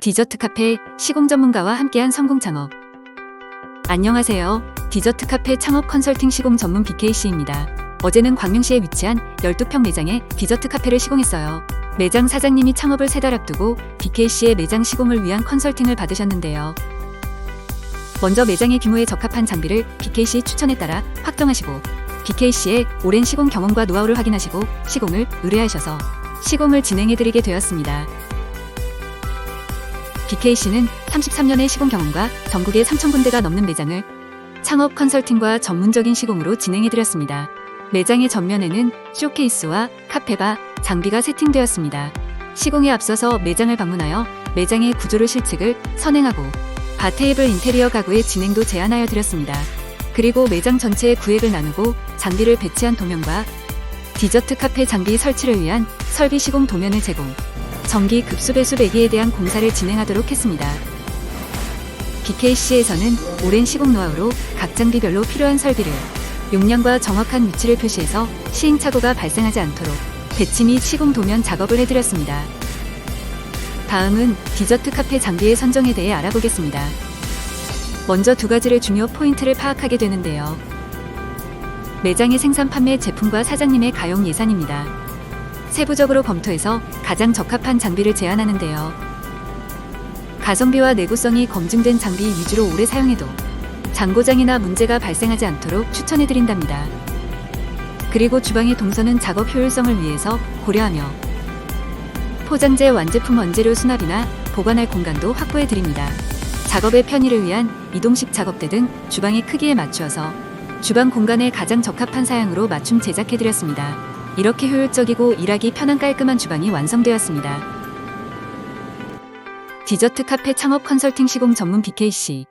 디저트 카페 시공 전문가와 함께한 성공 창업. 안녕하세요. 디저트 카페 창업 컨설팅 시공 전문 BKC입니다. 어제는 광명시에 위치한 12평 매장에 디저트 카페를 시공했어요. 매장 사장님이 창업을 세 달 앞두고 BKC의 매장 시공을 위한 컨설팅을 받으셨는데요. 먼저 매장의 규모에 적합한 장비를 BKC 추천에 따라 확정하시고 BKC의 오랜 시공 경험과 노하우를 확인하시고 시공을 의뢰하셔서 시공을 진행해드리게 되었습니다. BKC는 33년의 시공 경험과 전국에 3,000군데가 넘는 매장을 창업 컨설팅과 전문적인 시공으로 진행해드렸습니다. 매장의 전면에는 쇼케이스와 카페바, 장비가 세팅되었습니다. 시공에 앞서서 매장을 방문하여 매장의 구조를 실측을 선행하고 바테이블 인테리어 가구의 진행도 제안하여 드렸습니다. 그리고 매장 전체의 구획을 나누고 장비를 배치한 도면과 디저트 카페 장비 설치를 위한 설비 시공 도면을 제공, 전기 급수 배수 배기에 대한 공사를 진행하도록 했습니다. BKC에서는 오랜 시공 노하우로 각 장비별로 필요한 설비를 용량과 정확한 위치를 표시해서 시행착오가 발생하지 않도록 배치 및 시공 도면 작업을 해드렸습니다. 다음은 디저트 카페 장비의 선정에 대해 알아보겠습니다. 먼저 두 가지를 중요 포인트를 파악하게 되는데요. 매장의 생산 판매 제품과 사장님의 가용 예산입니다. 세부적으로 검토해서 가장 적합한 장비를 제안하는데요. 가성비와 내구성이 검증된 장비 위주로 오래 사용해도 장고장이나 문제가 발생하지 않도록 추천해드린답니다. 그리고 주방의 동선은 작업 효율성을 위해서 고려하며 포장재 완제품 원재료 수납이나 보관할 공간도 확보해드립니다. 작업의 편의를 위한 이동식 작업대 등 주방의 크기에 맞추어서 주방 공간에 가장 적합한 사양으로 맞춤 제작해드렸습니다. 이렇게 효율적이고 일하기 편한 깔끔한 주방이 완성되었습니다. 디저트 카페 창업 컨설팅 시공 전문 BKC